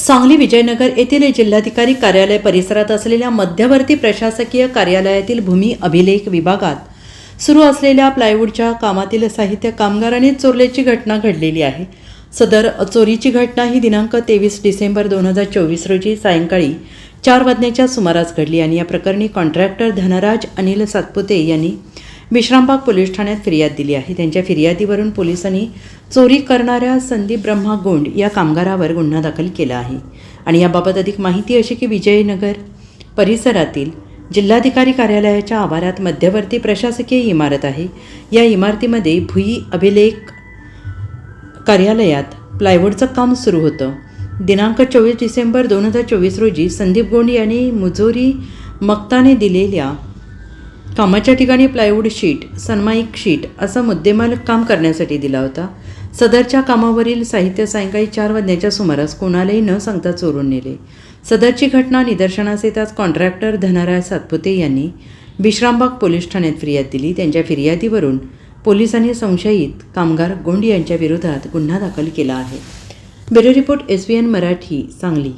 सांगली विजयनगर येथील जिल्हाधिकारी कार्यालय परिसरात असलेल्या मध्यवर्ती प्रशासकीय कार्यालयातील भूमी अभिलेख विभागात सुरू असलेल्या प्लायवूडच्या कामातील साहित्य कामगाराने चोरल्याची घटना घडलेली आहे. सदर चोरीची घटना ही दिनांक तेवीस डिसेंबर दोन हजार चोवीस रोजी सायंकाळी चार वाजण्याच्या सुमारास घडली आणि या प्रकरणी कॉन्ट्रॅक्टर धनराज अनिल सातपुते यांनी विश्रामबाग पोलीस ठाण्यात फिर्याद दिली आहे. त्यांच्या फिर्यादीवरून पोलिसांनी चोरी करणाऱ्या संदीप ब्रह्मा गोंड या कामगारावर गुन्हा दाखल केला आहे. आणि याबाबत अधिक माहिती अशी की विजयनगर परिसरातील जिल्हाधिकारी कार्यालयाच्या आवारात मध्यवर्ती प्रशासकीय इमारत आहे. या इमारतीमध्ये भुई अभिलेख कार्यालयात प्लायवूडचं काम सुरू होतं. दिनांक चोवीस डिसेंबर दोन हजार चोवीस रोजी संदीप गोंड यांनी मुजोरी मक्ताने दिलेल्या कामाच्या ठिकाणी प्लायवूड शीट सन्माईक शीट असा मुद्देमाल काम करण्यासाठी दिला होता. सदरच्या कामावरील साहित्य सायंकाळी चार वाजण्याच्या सुमारास कोणालाही न सांगता चोरून नेले. सदरची घटना निदर्शनास येताच कॉन्ट्रॅक्टर धनाराय सातपुते यांनी विश्रामबाग पोलीस ठाण्यात फिर्याद दिली. त्यांच्या फिर्यादीवरून पोलिसांनी संशयित कामगार गोंड यांच्या विरोधात गुन्हा दाखल केला आहे. Bureau report S B N Marathi Sangli.